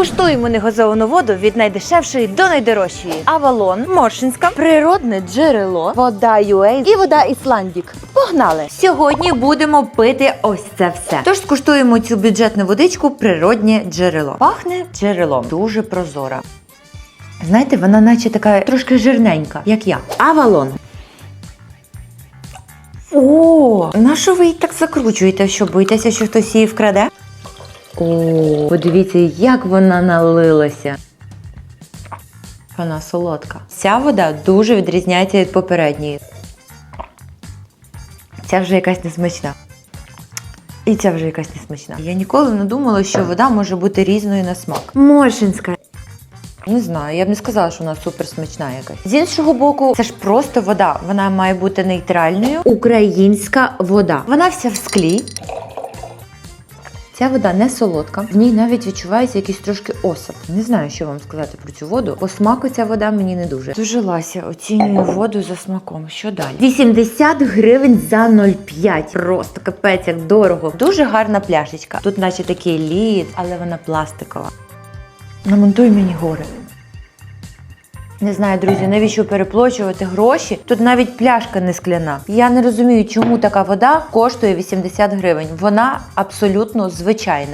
Куштуємо негазовану воду від найдешевшої до найдорожчої. Авалон, Моршинська, природне джерело, вода UA і вода Ісландік. Погнали! Сьогодні будемо пити ось це все. Тож скуштуємо цю бюджетну водичку природнє джерело. Пахне джерелом, дуже прозора. Знаєте, вона наче така трошки жирненька, як я. Авалон. О, на що ви її так закручуєте? Що боїтеся, що хтось її вкраде? О, подивіться, як вона налилася. Вона солодка. Ця вода дуже відрізняється від попередньої. Ця вже якась несмачна. І ця вже якась несмачна. Я ніколи не думала, що вода може бути різною на смак. Моршинська. Не знаю, я б не сказала, що вона супер смачна якась. З іншого боку, це ж просто вода. Вона має бути нейтральною. Українська вода. Вона вся в склі. Ця вода не солодка, в ній навіть відчувається якийсь трошки осад. Не знаю, що вам сказати про цю воду. По смаку ця вода мені не дуже. Дожилася, оцінюю воду за смаком. Що далі? 80 гривень за 0,5. Просто капець, як дорого. Дуже гарна пляшечка. Тут, наче такий лід, але вона пластикова. Намонтуй мені гори. Не знаю, друзі, навіщо переплачувати гроші? Тут навіть пляшка не скляна. Я не розумію, чому така вода коштує 80 гривень. Вона абсолютно звичайна.